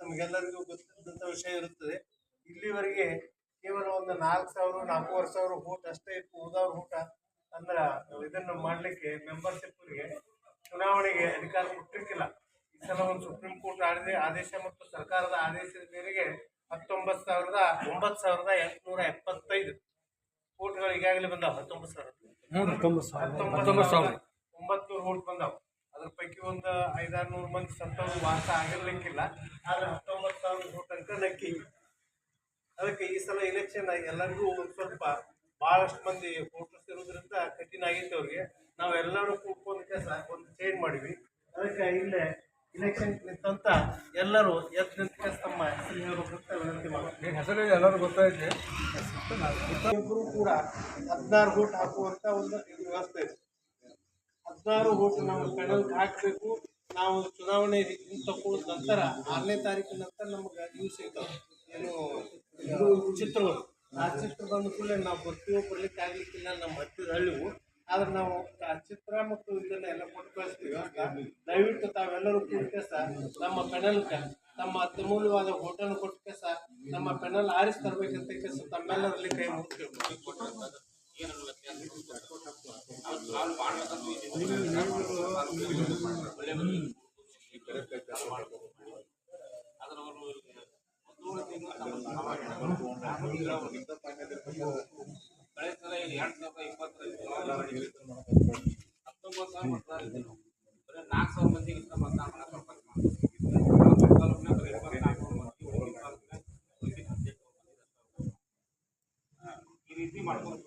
ತಮಗೆಲ್ಲರಿಗೂ ಗೊತ್ತಿದ್ದಂಥ ವಿಷಯ ಇರುತ್ತದೆ. ಇಲ್ಲಿವರೆಗೆ ಕೇವಲ ಒಂದು ನಾಲ್ಕು ಸಾವಿರ ನಾಲ್ಕೂವರೆ ಸಾವಿರ ಊಟ ಅಷ್ಟೇ ಇತ್ತು. ಉಳಿದವ್ರ ಊಟ ಅಂದ್ರೆ ಇದನ್ನು ಮಾಡಲಿಕ್ಕೆ ಮೆಂಬರ್ಶಿಪ್ಗೆ ಚುನಾವಣೆಗೆ ಅಧಿಕಾರ ಕೊಟ್ಟಿರ್ತಿಲ್ಲ ಈ ಸಲ ಒಂದು ಸುಪ್ರೀಂ ಕೋರ್ಟ್ ಆಡಿದೆ ಆದೇಶ ಮತ್ತು ಸರ್ಕಾರದ ಆದೇಶದ ಮೇರೆಗೆ ಹತ್ತೊಂಬತ್ತು ಸಾವಿರದ ಒಂಬತ್ತು ಸಾವಿರದ ಎಂಟುನೂರ ಎಪ್ಪತ್ತೈದು ಕೋಟ್ಗಳು ಈಗಾಗಲೇ ಬಂದಾವ. ಹತ್ತೊಂಬತ್ತು ಸಾವಿರ. ಹತ್ತೊಂಬತ್ತು ಸಾವಿರ. ಒಂಬತ್ತು ಓಟ್ ಬಂದಾವ. ಪೈಕಿ ಒಂದು ಐದಾರು ನೂರು ಮಂದಿ ಸತ್ತವರು ವಾಸ ಆಗಿರ್ಲಿಕ್ಕಿಲ್ಲ. ಆದರೆ ಹತ್ತೊಂಬತ್ತು ಸಾವಿರ ತನಕ ನಕ್ಕಿ ಅದಕ್ಕೆ ಈ ಸಲ ಇಲೆಕ್ಷನ್ ಎಲ್ಲರಿಗೂ ಒಂದು ಸ್ವಲ್ಪ ಬಹಳಷ್ಟು ಮಂದಿ ಫೋಟೋಸ್ ಇರೋದ್ರಿಂದ ಕಠಿಣ ಆಗಿತ್ತು ಅವ್ರಿಗೆ. ನಾವೆಲ್ಲರೂ ಕೂತ್ಕೊಂಡು ಕೆಲಸ ಒಂದು ಚೇಂಜ್ ಮಾಡಿವಿ ಅದಕ್ಕೆ ಇಲ್ಲೇ ಇಲೆಕ್ಷನ್ ನಿಂತಂತ ಎಲ್ಲರೂ ಎದ್ದು ನಿಂತ ಕೆಲಸ ತಮ್ಮ ಹೆಸರು ಹೇಳ್ಬೇಕಂತ ವಿನಂತಿ ಮಾಡ್ತೀನಿ. ಹೆಸರು ಎಲ್ಲರೂ ಗೊತ್ತಾಯ್ತು ಇಬ್ಬರು ಕೂಡ ಹದಿನಾರು ವೋಟ್ ಹಾಕುವಂತ ಒಂದು ವ್ಯವಸ್ಥೆ ಇದೆ. ಹದಿನಾರು ವೋಟ್ ನಾವು ಪೆನಲ್ಗೆ ಹಾಕಬೇಕು. ನಾವು ಚುನಾವಣೆ ತಗೊಳ್ದ ನಂತರ ಆರನೇ ತಾರೀಕಿನ ನಂತರ ನಮ್ಗೆ ಇವು ಸಿಗ್ತಾವೆ ಏನು, ಇದು ಚಿತ್ರಗಳು. ಆ ಚಿತ್ರ ಬಂದ ಕೂಡಲೇ ನಾವು ಬರ್ತೀವೋ, ಬರ್ಲಿಕ್ಕೆ ಆಗ್ಲಿಕ್ಕಿಲ್ಲ ನಮ್ಮ ಹತ್ತಿರ ಹಳ್ಳಿವು ಆದ್ರೆ ನಾವು ಆ ಚಿತ್ರ ಮತ್ತು ಇದನ್ನ ಎಲ್ಲ ಕೊಟ್ಟು ಕಳಿಸ್ತೀವಿ. ದಯವಿಟ್ಟು ತಾವೆಲ್ಲರೂ ಕೂಡಕ್ಕೆ ಸಹ ನಮ್ಮ ಪೆಡಲ್ಗೆ ತಮ್ಮ ಅತ್ಯಮೂಲ್ಯವಾದ ಹೋಟೆಲ್ ಕೊಟ್ಟಕ್ಕೆ ಸಹ ನಮ್ಮ ಪೆನಲ್ ಆರಿಸಿ ತರ್ಬೇಕಂತ ಕೆಸ ತಮ್ಮೆಲ್ಲರಲ್ಲಿ ಕೈ ಮುಗಿಸ್ಬೇಕು ಎರಡ್ ಸಾವಿರದ ಇಪ್ಪತ್ತರಲ್ಲಿ ಹತ್ತೊಂಬತ್ತು ಸಾವಿರ ಮತದಾರ ಇದ್ರು. ಬರೀ ನಾಲ್ಕು ಸಾವಿರ ಮಂದಿಗೆ ಮತದಾನ ಮಾಡಕ್ಕೆ ಈ ರೀತಿ ಮಾಡ್ಕೊಂಡು